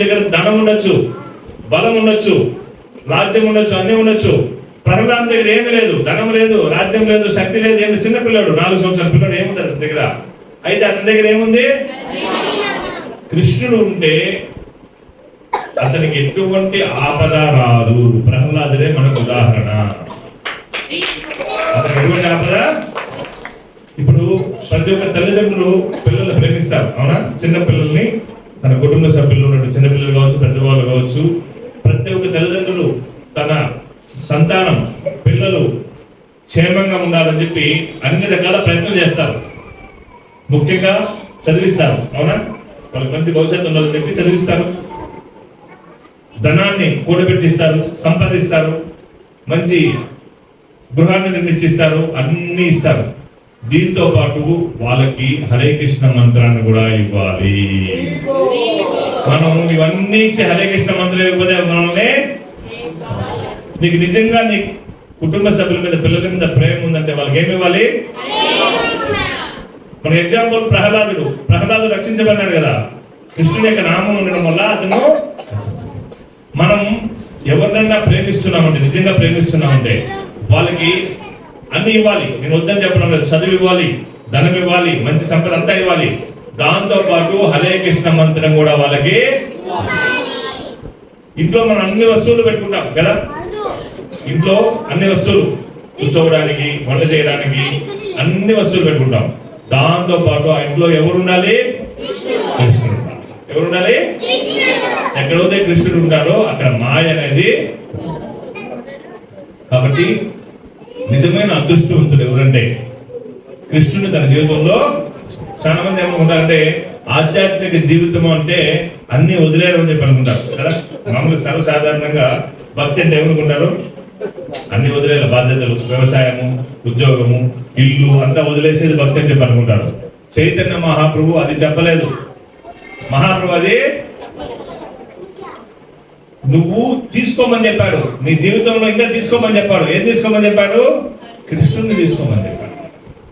దగ్గర ధనం ఉండొచ్చు బలం ఉండొచ్చు రాజ్యం ఉండొచ్చు అన్ని ఉండొచ్చు. ప్రహ్లాద్ దగ్గర ఏమీ లేదు ధనం లేదు రాజ్యం లేదు శక్తి లేదు ఏమి చిన్న పిల్లాడు నాలుగు సంవత్సరాల పిల్లడు ఏముంది అతని దగ్గర? అయితే అతని దగ్గర ఏముంది? కృష్ణుడు ఉంటే అతనికి ఎటువంటి ఆపద రాదు. ప్రహ్లాదుడే మనకు ఉదాహరణ. అతనికి ఎటువంటి ఆపద? ఇప్పుడు ప్రతి ఒక్క తల్లిదండ్రులు పిల్లలు ప్రేమిస్తారు అవునా? చిన్న పిల్లల్ని. తన కుటుంబ సభ్యులు ఉన్నట్టు చిన్నపిల్లలు కావచ్చు పెద్దవాళ్ళు కావచ్చు ప్రతి ఒక్క తల్లిదండ్రులు తన సంతానం పిల్లలు క్షేమంగా ఉండాలని చెప్పి అన్ని రకాల ప్రయత్నం చేస్తారు. ముఖ్యంగా చదివిస్తారు అవునా? వాళ్ళకి మంచి భవిష్యత్తు ఉండాలని చెప్పి చదివిస్తారు. ధనాన్ని కూడబెట్టిస్తారు సంపాదిస్తారు మంచి గృహాన్ని నిర్మించిస్తారు అన్ని ఇస్తారు. దీంతో పాటు వాళ్ళకి హరే కృష్ణ మంత్రాన్ని కూడా ఇవ్వాలి. మనం ఇవన్నీ ఇచ్చి హరే కృష్ణ మంత్రం ఇవ్వదే మనల్ని నీకు నిజంగా నీ కుటుంబ సభ్యుల మీద పిల్లల మీద ప్రేమ ఉందంటే వాళ్ళకి ఏమి ఇవ్వాలి? మన ఎగ్జాంపుల్ ప్రహ్లాదుడు. ప్రహ్లాదుడు రక్షించబడినాడు కదా. కృష్ణుని యొక్క నామం ఉండడం వల్ల అతను మనం ఎవరినైనా ప్రేమిస్తున్నామంటే నిజంగా ప్రేమిస్తున్నామంటే వాళ్ళకి అన్ని ఇవ్వాలి. నేను వద్దని చెప్పడం లేదు. చదువు ఇవ్వాలి ధనం ఇవ్వాలి మంచి సంపద అంతా ఇవ్వాలి. దాంతో పాటు హరే కృష్ణ మంత్రం కూడా వాళ్ళకి ఇంట్లో మనం అన్ని వస్తువులు పెట్టుకుంటాం కదా? ఇంట్లో అన్ని వస్తువులు కూర్చోవడానికి వంట చేయడానికి అన్ని వస్తువులు పెట్టుకుంటాం. దాంతో పాటు ఆ ఇంట్లో ఎవరు ఉండాలి ఉండాలి. ఎవరు ఉండాలి? ఎక్కడైతే కృష్ణుడు ఉంటాడో అక్కడ మాయ అనేది. కాబట్టి నిజమైన అదృష్టవంతుడు ఎవరంటే కృష్ణుడు తన జీవితంలో చాలా మంది ఏమనుకుంటారంటే ఆధ్యాత్మిక జీవితం అంటే అన్ని వదిలేయడం అని చెప్పి అనుకుంటారు కదా? మామూలు సర్వసాధారణంగా భక్తి అంటే ఏమనుకుంటారు? అన్ని వదిలేయాలి. బాధ్యతలు వ్యవసాయము ఉద్యోగము ఇల్లు అంతా వదిలేసేది భక్తి అని చెప్పి అనుకుంటారు. చైతన్య మహాప్రభు అది చెప్పలేదు. మహాప్రభు అది నువ్వు తీసుకోమని చెప్పాడు. నీ జీవితంలో ఇంకా తీసుకోమని చెప్పాడు. ఏం తీసుకోమని చెప్పాడు? కృష్ణుడిని తీసుకోమని చెప్పాడు.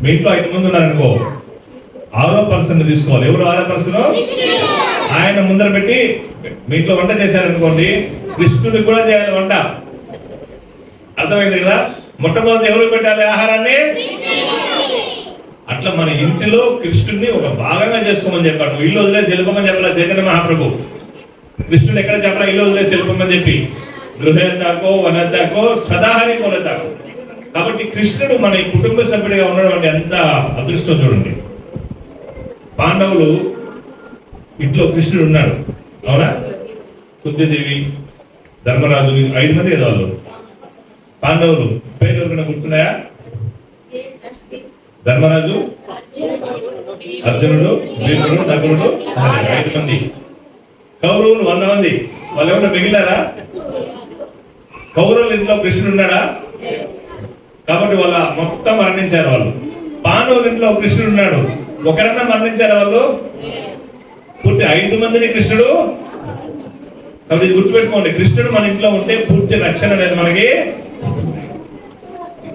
మీ ఇంట్లో ఐదు మంది ఉన్నారనుకో ఆరో పర్సన్ తీసుకోవాలి. ఎవరు ఆరో పర్సన్? ఆయన ముందర పెట్టి మీ ఇంట్లో వంట చేశారనుకోండి కృష్ణుడికి కూడా చేయాలి వంట. అర్థమైంది కదా? మొట్టమొదటి ఎవరు పెట్టాలి ఆహారాన్ని? అట్లా మన ఇంటిలో కృష్ణుడిని ఒక భాగంగా చేసుకోమని చెప్పాడు. ఇల్లు వదిలేసి వెళ్ళిపోమని చెప్పాలి చైతన్య మహాప్రభు. కృష్ణుడు ఎక్కడ చెప్పాలి? ఇల్లు వదిలేసి వెళ్ళిపోమని చెప్పి. గృహంతాకో వనంతాకో సదాహరి కొనదాకో కాబట్టి కృష్ణుడు మన కుటుంబ సభ్యుడిగా ఉండడం అంటే ఎంత అదృష్టం చూడండి. పాండవులు ఇంట్లో కృష్ణుడు ఉన్నాడు. అవునా? కుంతిదేవి ధర్మరాజు ఐదు మంది కదా వాళ్ళు? పాండవులు పేరు ఎవరికైనా గుర్తున్నాయా? ధర్మరాజు అర్జునుడు భీముడు నకులుడు ఐదు మంది. కౌరవులు వంద మంది. వాళ్ళు ఏమన్నా మిగిలారా? కౌరవుల ఇంట్లో కృష్ణుడు ఉన్నాడా? కాబట్టి వాళ్ళ మొత్తం మరణించారు వాళ్ళు. పాండవుల ఇంట్లో కృష్ణుడు ఉన్నాడు. ఒకరన్నా మరణించారు వాళ్ళు? పూర్తి ఐదు మందిని కృష్ణుడు. కాబట్టి ఇది గుర్తుపెట్టుకోండి కృష్ణుడు మన ఇంట్లో ఉంటే పూర్తి రక్షణ అనేది మనకి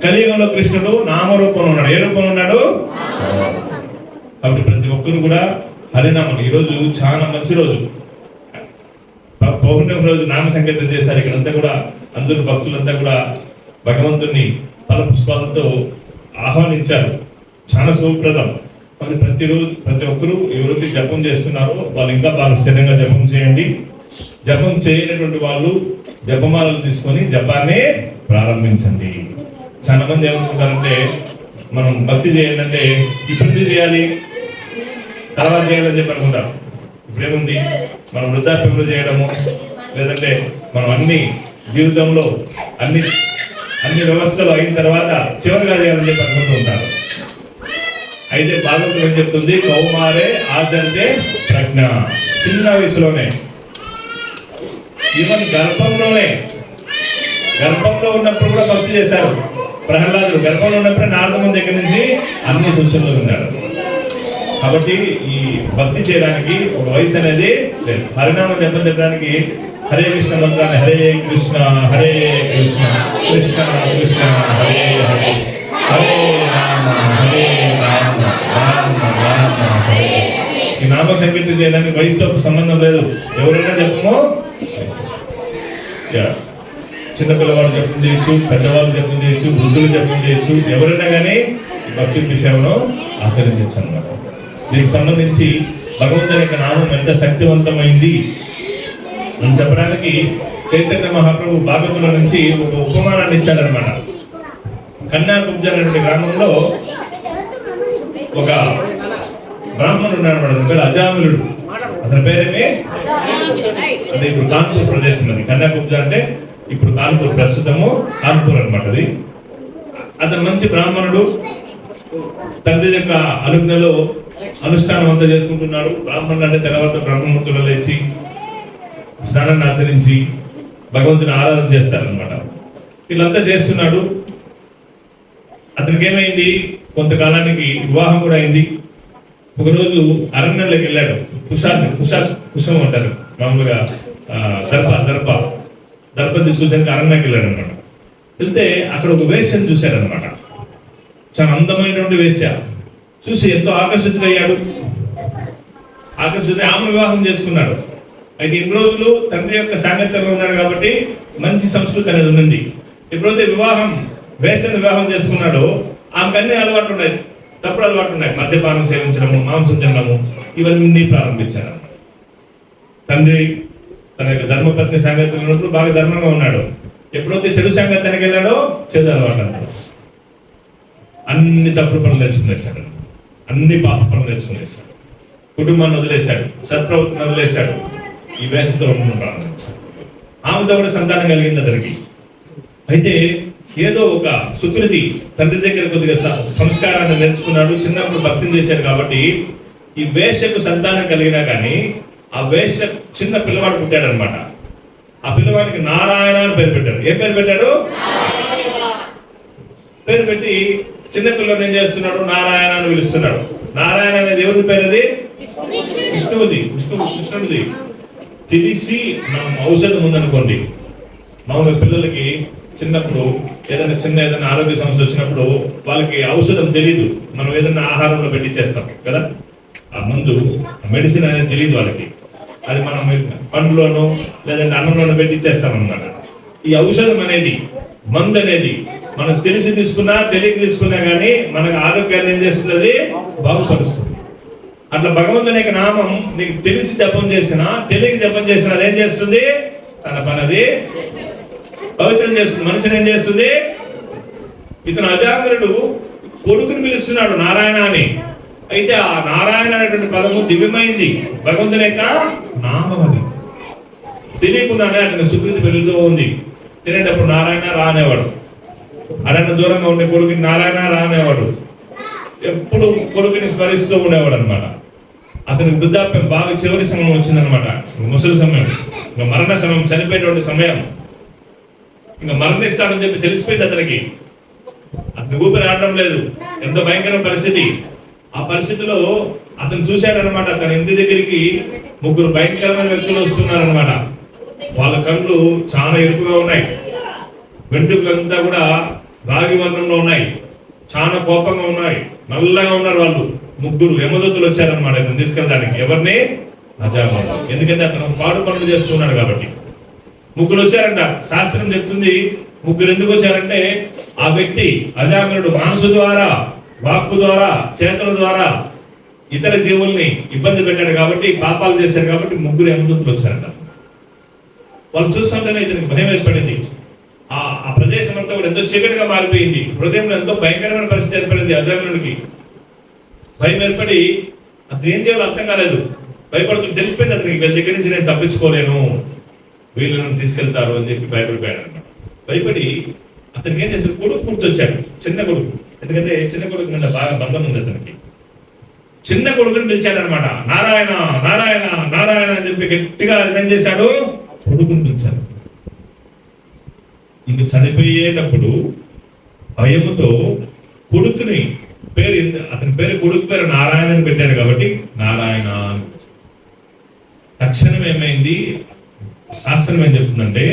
కలియుగంలో కృష్ణుడు నామరూపంలో ఉన్నాడు. ఏ రూపంలో ఉన్నాడు? కాబట్టి ప్రతి ఒక్కరు కూడా హరినామం. ఈరోజు చాలా మంచి రోజు. పౌర్ణమి రోజు నామ సంకీర్తన చేశారు. ఇక్కడంతా కూడా అందరూ భక్తులంతా కూడా భగవంతుణ్ణి ఫల పుష్పాలతో ఆహ్వానించారు. చాలా శుభప్రదం. మరి ప్రతిరోజు ప్రతి ఒక్కరూ ఎవరైతే జపం చేస్తున్నారో వాళ్ళు ఇంకా బాగా స్థిరంగా జపం చేయండి. జపం చేయనటువంటి వాళ్ళు జపమాలలు తీసుకొని జపాన్ని ప్రారంభించండి. చాలా మంది ఏమనుకుంటారంటే మనం భక్తి చేయాలంటే ఇప్పుడు చేయాలి. తర్వాత చేయాలని చెప్పి అనుకుంటారు ఇప్పుడేముంది? మనం వృద్ధాప్యంలో చేయడము లేదంటే మనం అన్ని జీవితంలో అన్ని అన్ని వ్యవస్థలు అయిన తర్వాత చివరిగా చేయాలని చెప్పి అనుకుంటూ ఉంటారు. అయితే భాగవతం ఏం చెప్తుంది? కౌమారే ఆచరితే ప్రజ్ఞ. చిన్న వయసులోనే. ఈవెన్ గర్భంలోనే గర్భంలో ఉన్నప్పుడు కూడా భక్తి చేశారు. ప్రహ్లాదుడు గర్భంలో ఉన్నప్పుడు నాలుగు మంది దగ్గర నుంచి అన్ని సూచనలు ఉన్నారు కాబట్టి ఈ భక్తి చేయడానికి ఒక వయసు అనేది లేదు. హరినామం జపం చెప్పడానికి హరే కృష్ణ మంత్రాన్ని హరే కృష్ణ హరే కృష్ణ కృష్ణ కృష్ణ హరే హరే. హరే రామ హరే రామ రామ రామ ఈ నామ సంకీర్తి చేయడానికి వయసుతో సంబంధం లేదు. ఎవరైనా చెప్పము యా. చిన్నపిల్లవాళ్ళు జపం చేయొచ్చు పెద్దవాళ్ళు జపం చేయొచ్చు వృద్ధులు జపం చేయొచ్చు ఎవరైనా కానీ భక్తి సేవను ఆచరించవచ్చు అన్నమాట. దీనికి సంబంధించి భగవంతుని యొక్క నామం ఎంత శక్తివంతమైంది? అని చెప్పడానికి చైతన్య మహాప్రభు భాగవతుల నుంచి ఒక ఉపమానాన్ని ఇచ్చాడనమాట కన్యాకుబ్జ గ్రామంలో ఒక బ్రాహ్మణుడు ఉన్నాడు అతని పేరు అజాములుడు. అతని పేరేమి అంటే ఇప్పుడు కాన్పూర్ ప్రదేశం అది. కన్యాకుబ్జ అంటే ఇప్పుడు కాన్పూర్ ప్రస్తుతము కాన్పూర్ అనమాట అది. అతను మంచి బ్రాహ్మణుడు. తండ్రి యొక్క అనుజ్ఞలో అనుష్ఠానం అంతా చేసుకుంటున్నాడు. బ్రాహ్మణుడు అంటే తెల్లవారితో బ్రహ్మమూర్తులు లేచి స్నానాన్ని ఆచరించి భగవంతుని ఆరాధన చేస్తారనమాట వీళ్ళంతా చేస్తున్నాడు. అతనికి ఏమైంది కొంతకాలానికి వివాహం కూడా అయింది. ఒకరోజు అరణ్యంలోకి వెళ్ళాడు. కుషాన్ని కుషా కుషం అంటారు. మామూలుగా దర్ప దర్ప. దర్ప దర్భ తీసుకొచ్చానికి అరణ్యానికి వెళ్ళాడు అనమాట వెళ్తే అక్కడ ఒక వేశ్యను చూశాడనమాట చాలా అందమైనటువంటి వేశ్య. చూసి ఎంతో ఆకర్షితుడయ్యాడు. ఆకర్షితుడై ఆమె వివాహం చేసుకున్నాడు. అయితే ఇన్ని రోజులు తండ్రి యొక్క సాంగత్యంలో ఉన్నాడు కాబట్టి మంచి సంస్కృతి అనేది ఉన్నది. ఎప్పుడైతే వివాహం వేసిన వివాహం చేసుకున్నాడో ఆమెకు అన్ని అలవాట్లు ఉన్నాయి. తప్పుడు అలవాట్లు ఉన్నాయి. మద్యపానం సేవించడము మాంసం తినడము ఇవన్నీ ప్రారంభించారు. తండ్రి తన యొక్క ధర్మపత్ని సాంగత్యంలో ఉన్నప్పుడు బాగా ధర్మంగా ఉన్నాడు. ఎప్పుడైతే చెడు సాంగత్యానికి వెళ్ళాడో చెడు అలవాటు అన్ని తప్పుడు పనులు నేర్చుకునేశాడు. అన్ని పాప పనులు నేర్చుకునేశాడు. కుటుంబాన్ని వదిలేశాడు సత్ప్రవృత్తిని వదిలేశాడు ఈ వేసంతో ఉండడం ప్రారంభించాడు. ఆమెతో కూడా సంతానం కలిగింది అతనికి. అయితే ఏదో ఒక సుకృతి తండ్రి దగ్గర కొద్దిగా స- సంస్కారాన్ని నేర్చుకున్నాడు చిన్నప్పుడు భక్తిని చేశాడు కాబట్టి ఈ వేషకు సంతానం కలిగినా కానీ ఆ వేష చిన్న పిల్లవాడు పుట్టాడు అనమాట ఆ పిల్లవాడికి నారాయణ అని పేరు పెట్టాడు. ఏం పేరు పెట్టాడు? పేరు పెట్టి చిన్న పిల్లని ఏం చేస్తున్నాడు? నారాయణ అని పిలుస్తున్నాడు. నారాయణ అనేది ఎవరి పేరు అది విష్ణువుది. విష్ణువు కృష్ణుడిది. తెలిసి మనం ఔషధం ఉందనుకోండి. మామూలుగా పిల్లలకి చిన్నప్పుడు ఏదైనా చిన్న ఏదైనా ఆరోగ్య సమస్య వచ్చినప్పుడు వాళ్ళకి ఔషధం తెలియదు మనం ఏదైనా ఆహారంలో పెట్టించేస్తాం కదా? ఆ మందు మెడిసిన్ అనేది తెలియదు వాళ్ళకి. అది మనం పండ్లోనో లేదంటే అన్నంలోనో పెట్టించేస్తాం అన్నమాట ఈ ఔషధం అనేది మందు అనేది మనకు తెలిసి తీసుకున్నా తెలియక తీసుకున్నా కానీ మనకు ఆరోగ్యాన్ని ఏం చేస్తుంది బాగుపరుస్తుంది. అట్లా భగవంతుని యొక్క నామం నీకు తెలిసి జపం చేసినా తెలియక జపం చేసినా అదేం చేస్తుంది? తన పనది పవిత్రం చేస్తుంది. మనిషిని ఏం చేస్తుంది? ఇతను అజాగరుడు కొడుకుని పిలుస్తున్నాడు నారాయణ అని అయితే ఆ నారాయణ అనేటువంటి పదము దివ్యమైంది. భగవంతుని యొక్క నామం అది. తెలియకుండానే అతని సుకృతి పెరుగుతూ ఉంది. తినేటప్పుడు నారాయణ రానేవాడు. అడగ దూరంగా ఉండే కొడుకుని నారాయణ రానేవాడు. ఎప్పుడు కొడుకుని స్మరిస్తూ ఉండేవాడు అనమాట అతనికి వృద్ధాప్యం బాగా చివరి సమయం వచ్చిందనమాట ముసలి సమయం. ఇంకా మరణ సమయం చనిపోయేటువంటి సమయం. ఇంకా మరణిస్తాడని చెప్పి తెలిసిపోయింది అతనికి. అతని ఊపిరి ఆడడం లేదు. ఎంతో భయంకర పరిస్థితి. ఆ పరిస్థితిలో అతను చూశాడనమాట తన ఇంటి దగ్గరికి ముగ్గురు భయంకరమైన వ్యక్తులు వస్తున్నారనమాట వాళ్ళ కళ్ళు చాలా ఎరుపుగా ఉన్నాయి. వెంట్రుకలంతా కూడా రాగి వర్ణంలో ఉన్నాయి. చాలా కోపంగా ఉన్నాయి నల్లగా ఉన్నారు వాళ్ళు. ముగ్గురు యమదత్తులు వచ్చారనమాట ఇతను తీసుకెళ్ళడానికి. ఎవరిని? అజామను ఎందుకంటే అతను పాడు పనులు చేస్తున్నాడు కాబట్టి. ముగ్గురు వచ్చారంట. శాస్త్రం చెప్తుంది ముగ్గురు ఎందుకు వచ్చారంటే ఆ వ్యక్తి అజామినుడు మనసు ద్వారా వాక్కు ద్వారా చేతుల ద్వారా ఇతర జీవుల్ని ఇబ్బంది పెట్టాడు కాబట్టి పాపాలు చేశారు కాబట్టి ముగ్గురు యమదత్తులు వచ్చారంట. వాళ్ళు చూస్తుంటేనే ఇతనికి భయం ఏర్పడింది. ఆ ఆ ప్రదేశం అంతా కూడా ఎంతో చీకటిగా మారిపోయింది. హృదయంలో ఎంతో భయంకరమైన పరిస్థితి ఏర్పడింది అజామినుడికి భయం ఏర్పడి అతను ఏం చేయాలో అర్థం కాలేదు. భయపడుతూ తెలిసిపోయింది అతనికి వీళ్ళ దగ్గర నుంచి నేను తప్పించుకోలేను. వీళ్ళు నన్ను తీసుకెళ్తారు అని చెప్పి భయపడిపోయాడు అనమాట భయపడి అతనికి ఏం చేశాడు? కొడుకు పుట్టొచ్చాడు చిన్న కొడుకు. ఎందుకంటే చిన్న కొడుకు మీద బాగా బంధం ఉంది అతనికి. చిన్న కొడుకుని పిలిచాడనమాట. నారాయణ నారాయణ నారాయణ అని చెప్పి గట్టిగా అర్థం చేశాడు. కొడుకుని ఇంక చనిపోయేటప్పుడు భయముతో కొడుకుని పేరు అతని పేరు కొడుకు పేరు నారాయణ అని పెట్టాడు కాబట్టి నారాయణ అని తక్షణం ఏమైంది? శాస్త్రం ఏం చెప్తుందంటే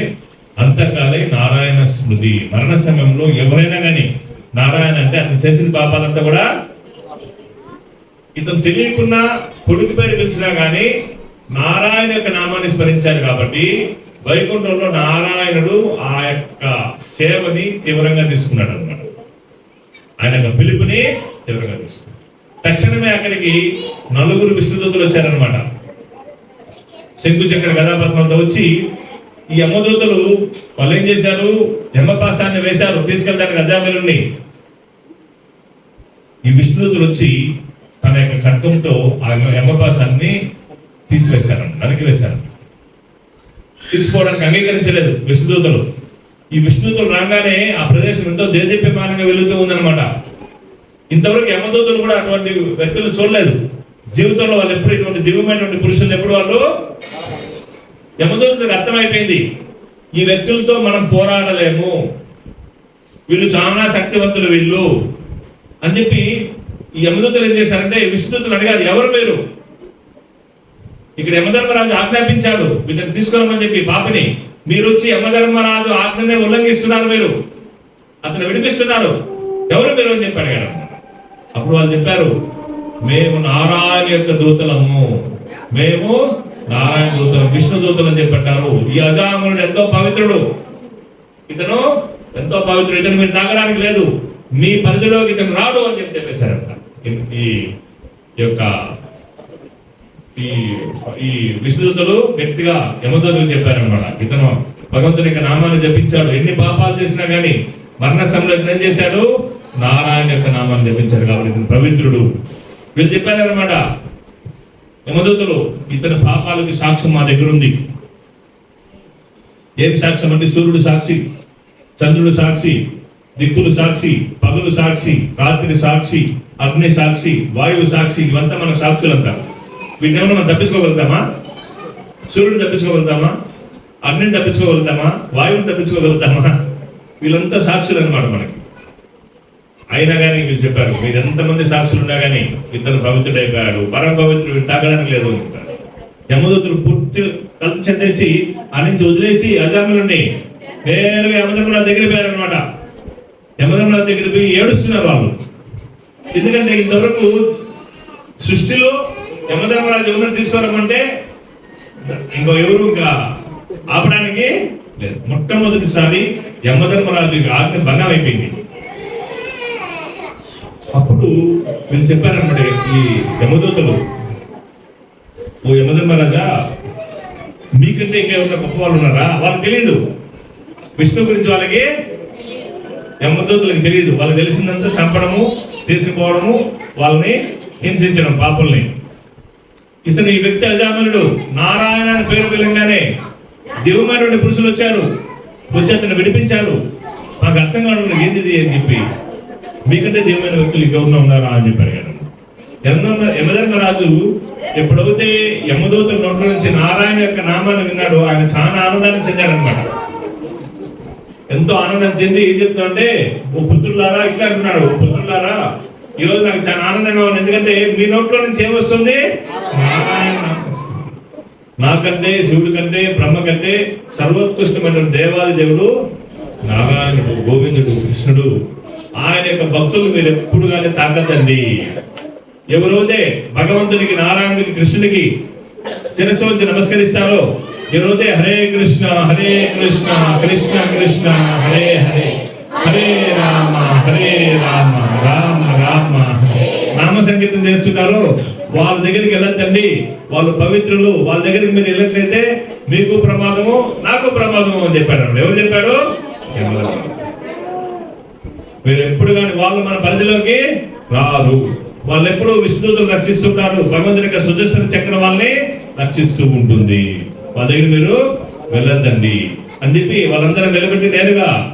అంతకాలే నారాయణ స్మృతి. మరణ సమయంలో ఎవరైనా కానీ నారాయణ అంటే అతను చేసిన పాపాలంతా కూడా ఇతను తెలియకుండా కొడుకు పేరు పిలిచినా కానీ నారాయణ యొక్క నామాన్ని స్మరించారు కాబట్టి వైకుంఠంలో నారాయణుడు ఆ యొక్క సేవని తీవ్రంగా తీసుకున్నాడు అనమాట ఆయన యొక్క పిలుపుని తీవ్రంగా తీసుకున్నాడు. తక్షణమే అక్కడికి నలుగురు విష్ణుదూతలు వచ్చారనమాట శంకు చక్ర గదాపద్మంతో వచ్చి ఈ యమదూతలు వాళ్ళు ఏం చేశారు? యమపాసాన్ని వేశారు తీసుకెళ్ళడానికి అజామిలుని ఈ విష్ణుదూతులు వచ్చి తన యొక్క ఖడ్గంతో ఆ యమపాసాన్ని తీసివేశారు నరికివేశారు. తీసుకోవడానికి అంగీకరించలేదు విష్ణుదూతలు. ఈ విష్ణుదూతలు రాగానే ఆ ప్రదేశం ఎంతో దేదీప్యమానంగా వెళుతూ ఉందన్నమాట. ఇంతవరకు యమదూతలు కూడా అటువంటి వ్యక్తులు చూడలేదు. జీవితంలో వాళ్ళు ఎప్పుడు ఇటువంటి దివ్యమైనటువంటి పురుషులు ఎప్పుడు వాళ్ళు యమదూతలకు అర్థమైపోయింది. ఈ వ్యక్తులతో మనం పోరాడలేము. వీళ్ళు చాలా శక్తివంతులు వీళ్ళు అని చెప్పి ఈ యమదూతలు ఏం చేశారంటే విష్ణుదూతలు అడిగారు ఎవరు మీరు? ఇక్కడ యమధర్మరాజు ఆజ్ఞాపించాడు. వీటిని తీసుకురమ్మని చెప్పి పాపిని మీరు వచ్చి యమధర్మరాజు ఆజ్ఞనే ఉల్లంఘిస్తున్నారు మీరు. అతను విడిపిస్తున్నారు. ఎవరు మీరు? అని చెప్పి అడిగారు అప్పుడు వాళ్ళు చెప్పారు మేము నారాయణ యొక్క దూతలము. మేము నారాయణ దూతలం విష్ణు దూతలు అని చెప్పంటారు ఈ అజామునుడు ఎంతో పవిత్రుడు. ఇతను ఎంతో పవిత్రుడు. ఇతను మీరు తాగడానికి లేదు. మీ పరిధిలోకి ఇతను రాడు అని చెప్పి చెప్పేశారంట. ఈ- ఈ యొక్క ఈ ఈ విష్ణుదూతలు గట్టిగా యమదూతలు చెప్పారనమాట ఇతను భగవంతుని యొక్క నామాన్ని జపించాడు. ఎన్ని పాపాలు చేసినా కానీ మరణ సమయంలో ఏం చేశాడు? నారాయణ యొక్క నామాన్ని జపించాడు కాబట్టి ఇతను పవిత్రుడు. వీళ్ళు చెప్పారనమాట యమదూతలు ఇతని పాపాలకి సాక్ష్యం మా దగ్గర ఉంది ఏం సాక్ష్యం అంటే సూర్యుడు సాక్షి చంద్రుడు సాక్షి దిక్కులు సాక్షి పగులు సాక్షి రాత్రి సాక్షి అగ్ని సాక్షి వాయువు సాక్షి ఇవంతా మన సాక్షులంతా. వీటిని మనం తప్పించుకోగలుగుతామా? సూర్యుడిని తప్పించుకోగలుగుతామా? అగ్నిని తప్పించుకోగలుగుతామా? వాయువుని తప్పించుకోగలుగుతామా? వీళ్ళంతా సాక్షులు అనమాట మనకి. అయినా కానీ వీళ్ళు చెప్పారు మీరు ఎంతమంది సాక్షులు ఉన్నా కానీ ఇతను పవిత్రుడైపోయాడు పరమ పవిత్రుడు తాగడానికి లేదు యమదూతుడు యమదూతులు పూర్తి కలిసి చెందేసి ఆ నుంచి వదిలేసి అజాములని నేరుగా యమధర్మరాజు దగ్గర పోయారనమాట యమధర్మరాజు దగ్గర పోయి ఏడుస్తున్నారు వాళ్ళు. ఎందుకంటే ఇంతవరకు సృష్టిలో యమధర్మరాజు ఎవరు తీసుకోరమంటే ఇంకో ఎవరు ఇంకా ఆపడానికి లేదు. మొట్టమొదటిసారి యమధర్మరాజు ఆజ్ఞ భంగం అయిపోయింది. అప్పుడు వీళ్ళు చెప్పారనమాట ఈ యమదూతలు ఓ యమధర్మరాజా మీకంటే ఇంకేమన్నా గొప్ప వాళ్ళు ఉన్నారా? వాళ్ళకి తెలియదు విష్ణు గురించి వాళ్ళకి యమదూతలకు తెలియదు వాళ్ళకి తెలిసిందంతా చంపడము తీసుకుపోవడము వాళ్ళని హింసించడం పాపుల్ని. ఇతను ఈ వ్యక్తి అజామనుడు నారాయణ అని పేరు పిలంగానే దివమైనటువంటి పురుషులు వచ్చారు. వచ్చి అతను విడిపించారు. నాకు అర్థం కావడం ఏంది ఇది అని చెప్పి. మీకంటే దివ్యమైన వ్యక్తులు ఇంకెవరినో ఉన్నారా అని చెప్పి అడిగాడు. రాజు యమధర్మరాజు ఎప్పుడైతే యమదూత నోట్ల నుంచి నారాయణ యొక్క నామాన్ని విన్నాడు ఆయన చాలా ఆనందాన్ని చెందాడనమాట ఎంతో ఆనందం చెంది ఏం చెప్తుంటే ఓ పుత్రులారా ఇట్లా అంటున్నాడు ఓ పుత్రులారా ఈ రోజు నాకు చాలా ఆనందంగా ఉంది. ఎందుకంటే మీ నోట్లో నుంచి ఏమొస్తుంది? వస్తుంది. నాకంటే శివుడి కంటే బ్రహ్మ కంటే సర్వోత్కృష్టమైన దేవాది దేవుడు నారాయణుడు గోవిందుడు కృష్ణుడు. ఆయన యొక్క భక్తులు మీరు ఎప్పుడు కానీ తాకద్దండి. ఎవరైతే భగవంతునికి నారాయణుడికి కృష్ణుడికి శిరస్సు వచ్చి నమస్కరిస్తారో ఎవరైతే హరే కృష్ణ హరే కృష్ణ కృష్ణ కృష్ణ హరే హరే. హరే రామ హరే రామ రామ రామ. నామ సంగీతం చేస్తున్నారు వాళ్ళ దగ్గరికి వెళ్ళొద్దండి. వాళ్ళు పవిత్రులు. వాళ్ళ దగ్గరికి మీరు వెళ్ళట్లయితే మీకు ప్రమాదము నాకు ప్రమాదము అని చెప్పాడు. ఎవరు చెప్పాడు? మీరు ఎప్పుడు కానీ వాళ్ళు మన పరిధిలోకి రారు. వాళ్ళు ఎప్పుడు విష్ణుతులు రక్షిస్తుంటారు. భగవంతుని యొక్క సుదర్శన చక్రం వాళ్ళని రక్షిస్తూ ఉంటుంది. వాళ్ళ దగ్గర మీరు వెళ్ళొద్దండి. అని చెప్పి వాళ్ళందరూ నిలబెట్టి నేరుగా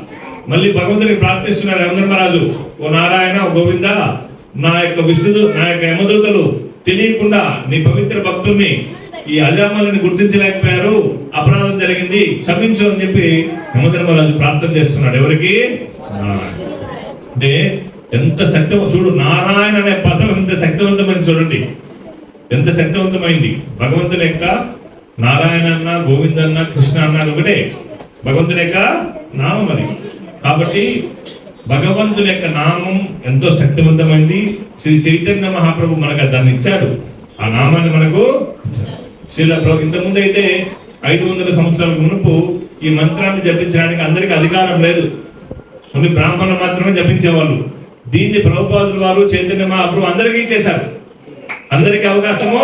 మళ్ళీ భగవంతుని ప్రార్థిస్తున్నారు యమధర్మరాజు ఓ నారాయణ ఓ గోవింద నా యొక్క విష్ణుడు నా యొక్క యమదూతలు తెలియకుండా నీ పవిత్ర భక్తుల్ని ఈ అజామల్ని గుర్తించలేకపోయారు. అపరాధం జరిగింది క్షమించు అని చెప్పి యమధర్మరాజు ప్రార్థన చేస్తున్నాడు. ఎవరికి? అంటే ఎంత శక్తి చూడు నారాయణ అనే పదం ఎంత శక్తివంతమైంది చూడండి. ఎంత శక్తివంతమైంది. భగవంతుని యొక్క నారాయణ అన్న గోవింద అన్న కృష్ణ అన్న అది ఒకటే. భగవంతుని యొక్క నామం అది. కాబట్టి భగవంతుని యొక్క నామం ఎంతో శక్తివంతమైంది. శ్రీ చైతన్య మహాప్రభు మనకు దాన్ని ఇచ్చాడు. ఆ నామాన్ని మనకు శ్రీల ప్రభు ఇంతకుముందు అయితే ఐదు వందల సంవత్సరాల మునుపు ఈ మంత్రాన్ని జపించడానికి అందరికీ అధికారం లేదు. కొన్ని బ్రాహ్మణులు మాత్రమే జపించేవాళ్ళు. దీన్ని ప్రభుపాదుల వారు చైతన్య మహాప్రభు అందరికీ ఇచ్చేశారు. అందరికీ అవకాశము?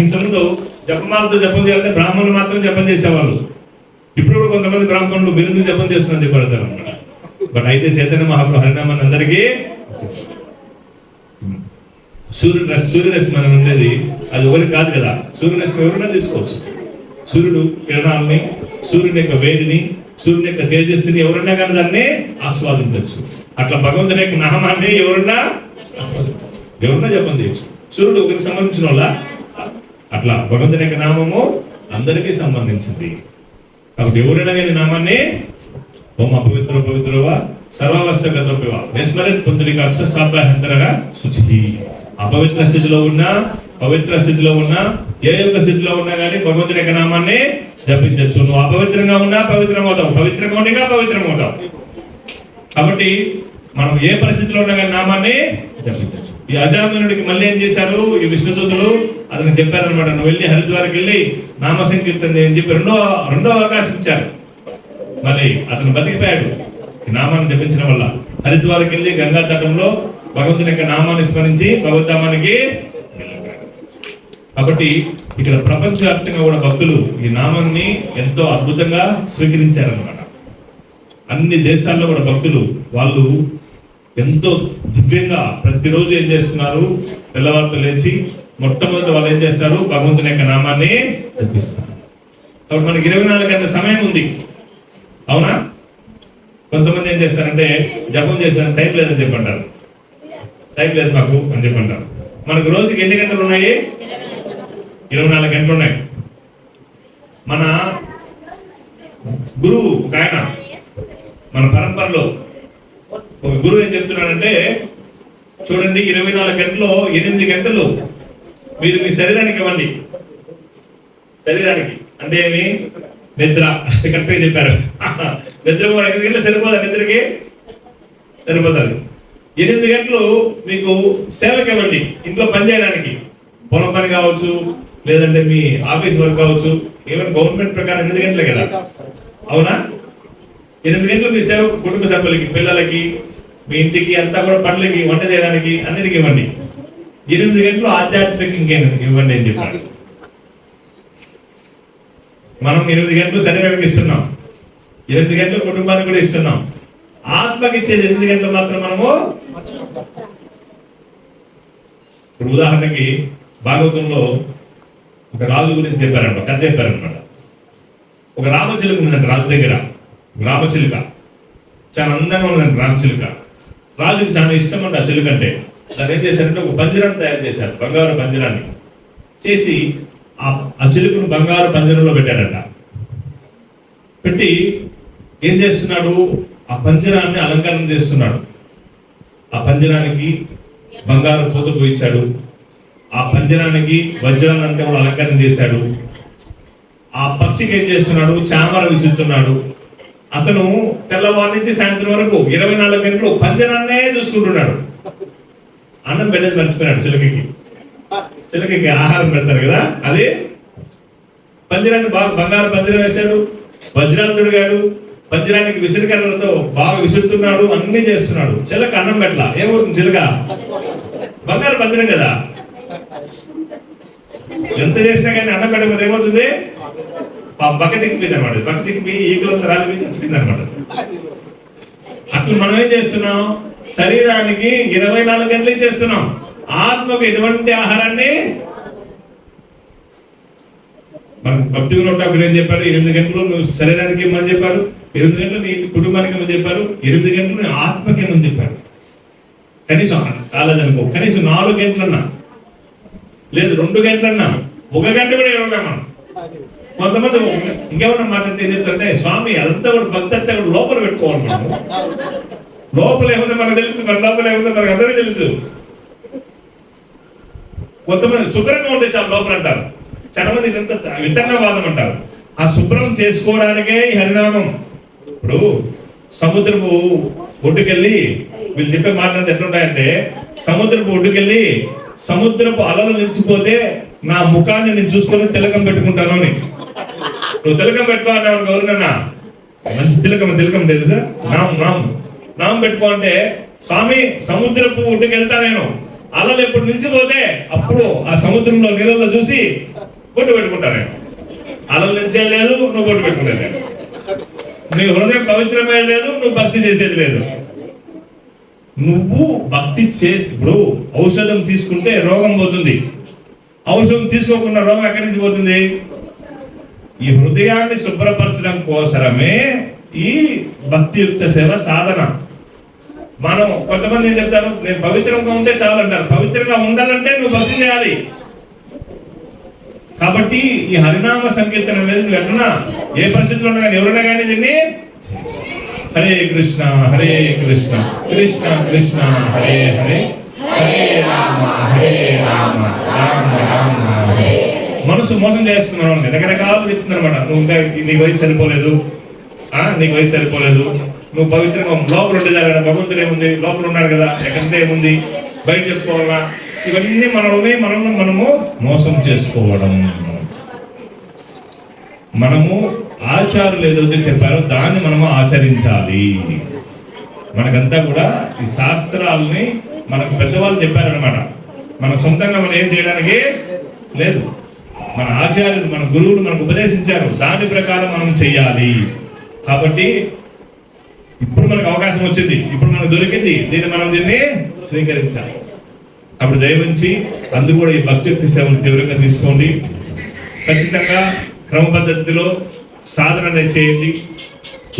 ఇంతకుముందు జపమాలతో జపం చేయాలంటే బ్రాహ్మణులు మాత్రం జపం చేసేవాళ్ళు. ఇప్పుడు కూడా కొంతమంది బ్రాహ్మణులు బిరుదు జపం చేస్తున్నారు చెప్పడతారు బట్ అయితే చైతన్య మహాప్రభు హరినామాన్ని అందరికీ సూర్యుడు రస్- సూర్యరశ్మి మనం ఉండేది. అది ఎవరికి కాదు కదా. సూర్యరశ్మి ఎవరైనా తీసుకోవచ్చు. సూర్యుడు కిరణాలని సూర్యుని యొక్క వేడిని సూర్యుని యొక్క తేజస్సుని ఎవరైనా కానీ దాన్ని ఆస్వాదించవచ్చు. అట్లా భగవంతుని యొక్క నామాన్ని ఎవరన్నా ఆస్వాదించవచ్చు. ఎవరన్నా జపం చేయొచ్చు. సూర్యుడు ఒకరికి సంబంధించిన వాళ్ళ? అట్లా భగవంతుని యొక్క నామము అందరికీ సంబంధించింది. కాబట్టి ఎవరైనా కానీ నామాన్ని ఓం అపవిత్ర పవిత్రవా సర్వావస్థ గతోపివా విస్మరిత్ పుత్రికాక్ష సాభ్యాహంతరగా శుచి అపవిత్ర స్థితిలో ఉన్నా పవిత్ర స్థితిలో ఉన్నా ఏ యొక్క స్థితిలో ఉన్నా కానీ భగవంతుని యొక్క నామాన్ని జపించవచ్చు నువ్వు అపవిత్రంగా ఉన్నా పవిత్రం అవుతావు పవిత్రంగా ఉండగా పవిత్రం అవుతావు కాబట్టి మనం ఏ పరిస్థితిలో ఉన్నా కానీ నామాన్ని జపించవచ్చు ఈ అజామనుడికి మళ్ళీ ఏం చేశారు? ఈ విష్ణుదూతులు అతను చెప్పారనమాట నువ్వు వెళ్ళి హరిద్వార్కి వెళ్ళి నామ సంకీర్తన అని చెప్పి రెండో రెండో అవకాశం ఇచ్చారు. మళ్ళీ అతను బతికిపోయాడు. ఈ నామాన్ని జపించడం వల్ల హరిద్వార్కి వెళ్ళి గంగా తటంలో భగవంతుని యొక్క నామాన్ని స్మరించి భగవద్ధామానికి కాబట్టి ఇక్కడ ప్రపంచవ్యాప్తంగా కూడా భక్తులు ఈ నామాన్ని ఎంతో అద్భుతంగా స్వీకరించారన్నమాట. అన్ని దేశాల్లో కూడా భక్తులు వాళ్ళు ఎంతో దివ్యంగా ప్రతిరోజు ఏం చేస్తున్నారు? తెల్లవారితో లేచి మొట్టమొదటి వాళ్ళు ఏం చేస్తారు? భగవంతుని యొక్క నామాన్ని జపిస్తారు. కాబట్టి మనకి ఇరవై నాలుగు గంటల సమయం ఉంది. అవునా? కొంతమంది ఏం చేస్తారంటే జపం చేస్తారు టైం లేదని చెప్పంటారు. టైం లేదు మాకు అని చెప్పంటారు. మనకు రోజుకి ఎన్ని గంటలు ఉన్నాయి? ఇరవై నాలుగు గంటలు ఉన్నాయి. మన గురువు ఒక ఆయన మన పరంపరలో ఒక గురువు ఏం చెప్తున్నాడంటే చూడండి ఇరవై నాలుగు గంటలు ఎనిమిది గంటలు మీరు మీ శరీరానికి ఇవ్వండి. శరీరానికి అంటే ఏమి? నిద్ర. కరెక్ట్గా చెప్పారు. నిద్ర కూడా ఎనిమిది గంటలు సరిపోదా నిద్రకి? సరిపోతుంది. ఎనిమిది గంటలు మీకు సేవకి ఇవ్వండి. ఇంట్లో పని చేయడానికి. పొలం పని కావచ్చు లేదంటే మీ ఆఫీస్ వర్క్ కావచ్చు. ఈవెన్ గవర్నమెంట్ ప్రకారం ఎనిమిది గంటలే కదా. అవునా? ఎనిమిది గంటలు మీ సేవ కుటుంబ సభ్యులకి పిల్లలకి మీ ఇంటికి అంతా కూడా పనులకి వంట చేయడానికి అన్నిటికీ ఇవ్వండి. ఎనిమిది గంటలు ఆధ్యాత్మిక ఇంకేం ఇవ్వండి అని చెప్పాడు. మనం ఎనిమిది గంటలు శరీరానికి ఇస్తున్నాం. ఎనిమిది గంటలు కుటుంబానికి కూడా ఇస్తున్నాం. ఆత్మకి ఇచ్చేది ఎనిమిది గంటలు మాత్రం మనము ఇప్పుడు ఉదాహరణకి భాగవతంలో ఒక రాజు గురించి చెప్పారనమాట కథ చెప్పారనమాట ఒక రామచిలుకు ఉందంట రాజు దగ్గర. రామచిలుక. చాలా అందంగా ఉన్నదండి రామచిలుక. రాజుకి చాలా ఇష్టం అంట ఆ చిలుక అంటే దాన్ని ఏం చేశారంటే ఒక పంజరాన్ని తయారు చేశారు బంగారు పంజరాన్ని చేసి ఆ ఆ చిలుకను బంగారు పంజరంలో పెట్టాడట పెట్టి ఏం చేస్తున్నాడు? ఆ పంజరాన్ని అలంకరణ చేస్తున్నాడు. ఆ పంజరానికి బంగారు పూత పోయించాడు. ఆ పంజరానికి వజ్రాలంతా కూడా అలంకరణ చేశాడు. ఆ పక్షికి ఏం చేస్తున్నాడు? చామర విసురుతున్నాడు. అతను తెల్లవారి నుంచి సాయంత్రం వరకు ఇరవై నాలుగు గంటలు పంజరాన్నే చూసుకుంటున్నాడు. అన్నం పెట్టేది మర్చిపోయినాడు చిలకకి. చిలకకి ఆహారం పెడతారు కదా అది పంజరాన్ని బాగా బంగారు పంజరం వేశాడు వజ్రాలు తొడిగాడు పంజరానికి విసిరికర్రలతో బాగా విసురుతున్నాడు అన్ని చేస్తున్నాడు. చిలక అన్నం పెట్టలా? ఏమవుతుంది చిలక? బంగారు పంజరం కదా. ఎంత చేసినా కానీ అన్నం పెట్టకపోతే ఏమవుతుంది? ప- బక్క చిక్కిపోయింది అనమాట బక్క చిక్కిపోయి ఈకులంతా తరాలు చచ్చిపోయింది అనమాట అట్లా మనం ఏం చేస్తున్నాం? శరీరానికి ఇరవై నాలుగు గంటలు చేస్తున్నాం? ఆత్మకు ఎటువంటి ఆహారాన్ని? మన భక్తి గురు ఏం చెప్పాడు? ఎనిమిది గంటలు నువ్వు శరీరానికి ఇమ్మని చెప్పాడు? ఎనిమిది గంటలు నీ కుటుంబానికి ఇమ్మని చెప్పాడు? ఎనిమిది గంటలు నీ ఆత్మకి ఏమని చెప్పాడు? కనీసం కాలేదనుకో కనీసం నాలుగు గంటలన్నా. లేదు రెండు గంటలన్నా. ఒక గంట కూడా ఇవ్వలేం మనం. కొంతమంది ఇంకేమన్నా మాట్లాడితే ఏంటంటే చెప్తారంటే స్వామి అదంతా కూడా భక్తి అంతా కూడా లోపల పెట్టుకోవాలి మనం. లోపల ఏముందో మనకు తెలుసు మన లోపల ఏముందో మనకు అందరికీ తెలుసు. కొంతమంది శుభ్రంగా ఉంటే చాలా లోపల అంటారు. చాలా మంది విత్తన్నవాదం అంటారు. ఆ శుభ్రం చేసుకోవడానికే ఈ హరినామం. ఇప్పుడు సముద్రపు ఒడ్డుకెళ్ళి వీళ్ళు చెప్పే మాటలు ఎట్లుంటాయంటే సముద్రపు ఒడ్డుకెళ్ళి సముద్రపు అలలు నిలిచిపోతే నా ముఖాన్ని నేను చూసుకొని తిలకం పెట్టుకుంటాను అని. నువ్వు తిలకం పెట్టుకో అన్నావు గౌరవన్నా మంచి తిలకం తిలకం తెలుసా నామ్ నామ్ నామ్ పెట్టుకో అంటే స్వామి సముద్రపు ఒడ్డుకెళ్తా నేను. అలలు ఎప్పుడు నిలిచిపోతే అప్పుడు ఆ సముద్రంలో నీళ్ళలో చూసి బొట్టు పెట్టుకుంటా నేను. అలలు నిలిచేది లేదు నువ్వు బొట్టు పెట్టుకునేది నీకు నీ హృదయం పవిత్రమే లేదు నువ్వు భక్తి చేసేది లేదు. నువ్వు భక్తి చేసి ఇప్పుడు ఔషధం తీసుకుంటే రోగం పోతుంది. ఔషధం తీసుకోకుండా రోగం ఎక్కడి నుంచి పోతుంది? ఈ హృదయాన్ని శుభ్రపరచడం కోసరమే ఈ భక్తియుక్త సేవ సాధన. మనం కొంతమంది ఏం చెప్తారు నేను పవిత్రంగా ఉంటే చాలు అంటారు. పవిత్రంగా ఉండాలంటే నువ్వు భక్తి చేయాలి. కాబట్టి ఈ హరినామ సంకీర్తన మీద నువ్వు ఎట్లా ఏ పరిస్థితిలో ఉన్నా కానీ ఎవరైనా కానీ దీన్ని హరే కృష్ణ హరే కృష్ణ కృష్ణ కృష్ణ హరే హరే హరే రామ హరే రామ రామ రామ హరే. మనసు మోసం చేస్తున్నావు రకరకాలు చెప్తున్నారు అనమాట నువ్వు ఇంకా నీ వయసు సరిపోలేదు. ఆ నీకు వయసు సరిపోలేదు. నువ్వు పవిత్రంగా లోపల ఉండేదా కదా భగవంతుడు ఏముంది లోపల ఉన్నాడు కదా ఎక్కడంటే ఏముంది? బయట చెప్పుకోవాలా? ఇవన్నీ మనల్ని మనల్ని మనము మోసం చేసుకోవడం. మనము ఆచారులు ఏదైతే చెప్పారో దాన్ని మనము ఆచరించాలి. మనకంతా కూడా ఈ శాస్త్రాలని మనకు పెద్దవాళ్ళు చెప్పారనమాట మన సొంతంగా మనం ఏం చేయడానికి లేదు. మన ఆచార్యులు మన గురువులు మనకు ఉపదేశించారు. దాని ప్రకారం మనం చెయ్యాలి. కాబట్టి ఇప్పుడు మనకు అవకాశం వచ్చింది. ఇప్పుడు మనకు దొరికింది. దీన్ని మనం దీన్ని స్వీకరించాలి. అప్పుడు దయవించి అందు కూడా ఈ భక్తి సేవను తీవ్రంగా తీసుకోండి. ఖచ్చితంగా క్రమ పద్ధతిలో సాధన అనేది చేయండి.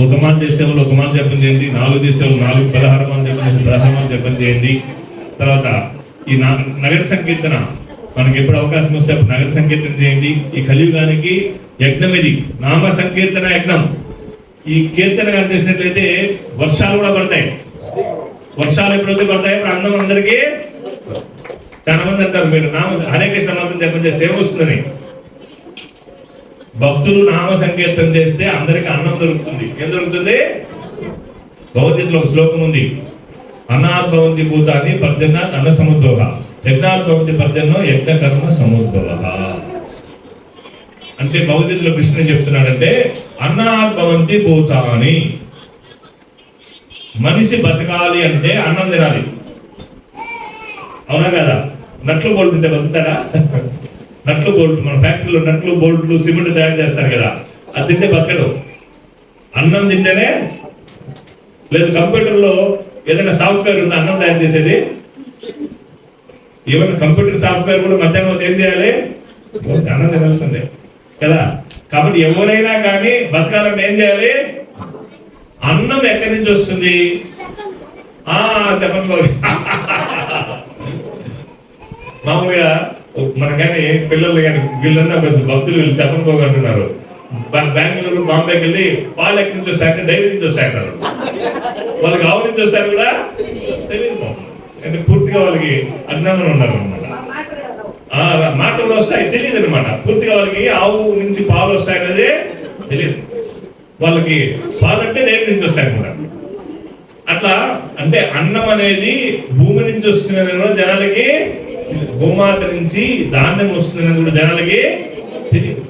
ఒక మాల సేవలు ఒక మాల జపం చేయండి. నాలుగు దేశాలు నాలుగు పదహారు మాల జపం పదహారు మాల జపం చేయండి. తర్వాత ఈ నగర సంకీర్తన మనకి ఎప్పుడు అవకాశం వస్తే అప్పుడు నగర సంకీర్తన చేయండి. ఈ కలియుగానికి యజ్ఞం ఇది. నామ సంకీర్తన యజ్ఞం. ఈ కీర్తన కానీ చేసినట్లయితే వర్షాలు కూడా పడతాయి. వర్షాలు ఎప్పుడైతే పడతాయి అప్పుడు అందం అందరికీ చాలా మంది అంటారు మీరు నామ హరే కృష్ణ మంత్రం జపం చేస్తే ఏమొస్తుందని భక్తులు నామ సంకీర్తన చేస్తే అందరికి అన్నం దొరుకుతుంది. ఏం దొరుకుతుంది? భగవద్గీతలో ఒక శ్లోకం ఉంది. అన్నాత్ భవంతి భూతాన్ని పర్జన్నాత్ అన్న సముద్భవ యజ్ఞాత్ భవంతి యజ్ఞ కర్మ సముద్భవ. అంటే భవతిలో కృష్ణ చెప్తున్నాడంటే అన్నాద్భవంతి భూతాని. మనిషి బతకాలి అంటే అన్నం తినాలి. అవునా కదా? నట్లు బోల్ట్ ఉంటే బతుకుతాడా? నట్లు బోల్ట్ మన ఫ్యాక్టరీలో నట్లు బోల్ట్లు సిమెంట్ తయారు చేస్తారు కదా అది తింటే బతకడు. అన్నం తింటేనే లేదు కంప్యూటర్లో ఏదైనా సాఫ్ట్వేర్ ఉందా అన్నం తయారు చేసేది? ఈవెన్ కంప్యూటర్ సాఫ్ట్వేర్ కూడా మధ్యాహ్నం ఏం చేయాలి? అన్నం తినాల్సిందే కదా? కాబట్టి ఎవరైనా కానీ బతకాలంటే ఏం చేయాలి? అన్నం ఎక్కడి నుంచి వస్తుంది? ఆ చెప్పండి బాబు. మామూలుగా మన కానీ పిల్లలు కానీ వీళ్ళన్నా కొంచెం భక్తులు వీళ్ళు చెప్పని పోగంటున్నారు బెంగళూరు బాంబేకి వెళ్ళి పాలు ఎక్కడి నుంచి వస్తాయంటే డైరీ నుంచి వస్తాయంటారు. వాళ్ళకి ఆవు నుంచి వస్తారు కూడా తెలియదు అంటే పూర్తిగా వాళ్ళకి అజ్ఞానం ఉన్నారు అనమాట ఆ మాటలు వస్తాయి తెలియదు అనమాట పూర్తిగా వాళ్ళకి ఆవు నుంచి పాలు వస్తాయనేది తెలియదు. వాళ్ళకి పాలు అంటే డైరీ నుంచి వస్తాయి అనమాట అట్లా అంటే అన్నం అనేది భూమి నుంచి వస్తున్నది కూడా జనాలకి భూమాత నుంచి ధాన్యం వస్తున్నది కూడా జనాలకి తెలియదు.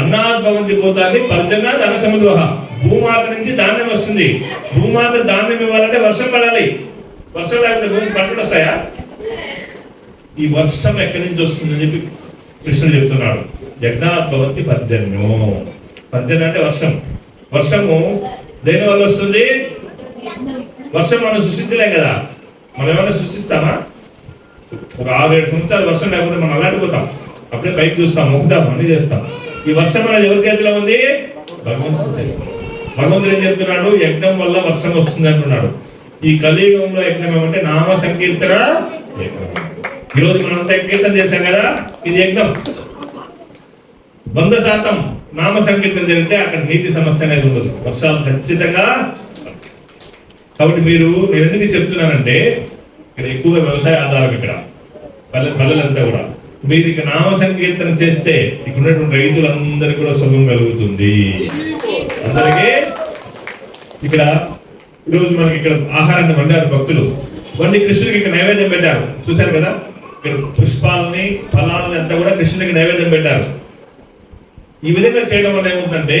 అన్నాద్భవంతి పోతాన్ని పర్జన్నాత్ ధన సమద్రోహ భూమాత నుంచి ధాన్యం వస్తుంది. భూమాత ధాన్యం ఇవ్వాలంటే వర్షం పడాలి. వర్షం లేకపోతే భూమి పంటలు వస్తాయా? ఈ వర్షం ఎక్కడి నుంచి వస్తుందని చెప్పి కృష్ణుడు చెప్తున్నాడు. యజ్ఞాత్ భవంతి పర్జన్యం. పర్జన్యం అంటే వర్షం. వర్షము దేని వల్ల వస్తుంది? వర్షం మనం సృష్టించలేం కదా. మనం ఏమైనా సృష్టిస్తామా? ఒక ఆరు ఏడు సంవత్సరాలు వర్షం లేకపోతే మనం అలాంటిపోతాం అప్పుడే పైకి చూస్తాం మొక్కుతాం అన్ని చేస్తాం. ఈ వర్షం అనేది ఎవరి చేతిలో ఉంది? భగవంతుడి చేతిలో. భగవంతుడు ఏం చెప్తున్నాడు? యజ్ఞం వల్ల వర్షం వస్తుంది అంటున్నాడు. ఈ కలియుగంలో యజ్ఞం ఏమంటే నామ సంకీర్తన ఈరోజు మనం అంతా కీర్తన చేశాం కదా? ఇది యజ్ఞం. వంద శాతం నామ సంకీర్తన జరిగితే అక్కడ నీటి సమస్య అనేది ఉండదు. వర్షాలు ఖచ్చితంగా కాబట్టి మీరు నేను ఎందుకు చెప్తున్నానంటే ఇక్కడ ఎక్కువగా వ్యవసాయ ఆధారం ఇక్కడ. పల్లె పల్లెలంతా కూడా. మీరు ఇక నామ సంకీర్తన చేస్తే ఇక్కడ ఉన్నటువంటి రైతులందరికీ కూడా సుఖం కలుగుతుంది. అందరికీ ఇక్కడ ఈరోజు మనకి ఇక్కడ ఆహారాన్ని వండారు భక్తులు. వండి కృష్ణుడికి ఇక్కడ నైవేద్యం పెట్టారు. చూశారు కదా? ఇక్కడ పుష్పాలని ఫలాలని అంతా కూడా కృష్ణుడికి నైవేద్యం పెట్టారు. ఈ విధంగా చేయడం వల్ల ఏముందంటే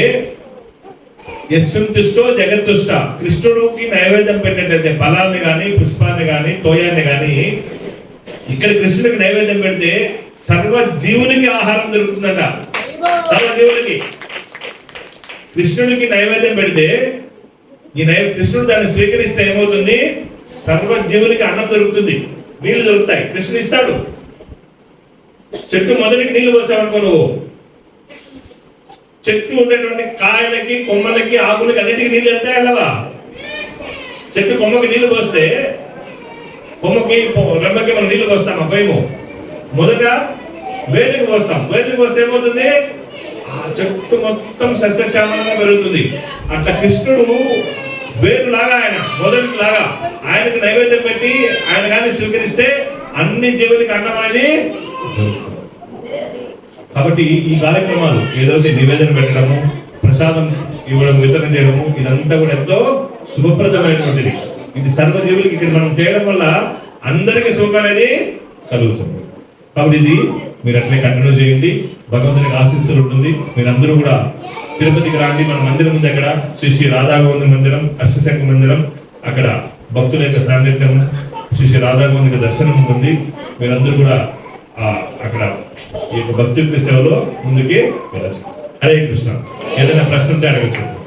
యశ్వంతుష్టో జగత్తుష్ట కృష్ణుడికి నైవేద్యం పెట్టినట్లయితే ఫలాన్ని కానీ పుష్పాన్ని కానీ తోయాన్ని కానీ ఇక్కడ కృష్ణుడికి నైవేద్యం పెడితే సర్వ జీవునికి ఆహారం దొరుకుతుందంట. సర్వ జీవులకి కృష్ణుడికి నైవేద్యం పెడితే ఈ నై కృష్ణుడు దాన్ని స్వీకరిస్తే ఏమవుతుంది? సర్వ జీవులకి అన్నం దొరుకుతుంది. నీళ్ళు దొరుకుతాయి. కృష్ణుడు ఇస్తాడు. చెట్టు మొదటికి నీళ్ళు పోసావనుకో నువ్వు. చెట్టు ఉండేటువంటి కాయలకి కొమ్మలకి ఆకులకి అన్నిటికీ నీళ్ళు వెళ్తాయి వెళ్ళవా చెట్టు కొమ్మకి నీళ్ళు పోస్తే కొమ్మకి రెమ్మకి మనం నీళ్ళు పోస్తాం పోయము. మొదట వేదికి పోస్తాం. వేదికి పోస్తే ఏమవుతుంది? ఆ చెట్టు మొత్తం సస్యశ్యామలంగా పెరుగుతుంది. అట్లా కృష్ణుడు వేరు లాగా ఆయన మొదటి లాగా ఆయనకు నైవేద్యం పెట్టి ఆయన కానీ స్వీకరిస్తే అన్ని జీవులకి అన్నం అనేది కాబట్టి ఈ- ఈ కార్యక్రమాలు ఏదైతే నివేదన పెట్టడము ప్రసాదం ఇవ్వడం వితరణ చేయడము ఇదంతా కూడా ఎంతో శుభప్రదమైనటువంటిది. ఇది సర్వజీవులకి ఇక్కడ మనం చేయడం వల్ల అందరికీ శుభం అనేది కలుగుతుంది. కాబట్టి ఇది మీరు అట్లే కంటిన్యూ చేయండి. భగవంతునికి ఆశీస్సులు ఉంటుంది. మీరందరూ కూడా తిరుపతికి రాండి. మన మందిరం ఉంది అక్కడ. శ్రీ శ్రీ రాధాగోవింద మందిరం అష్టశంఖ మందిరం. అక్కడ భక్తుల యొక్క సాన్నిధ్యం శ్రీ శ్రీ రాధాగోవింద దర్శనం ఉంటుంది. మీరందరూ కూడా అక్కడ ఈ యొక్క భక్తి సేవలో ముందుకి వెళ్ళచ్చు. హరే కృష్ణ. ఏదైనా ప్రశ్న ఉంటే అడగచ్చు.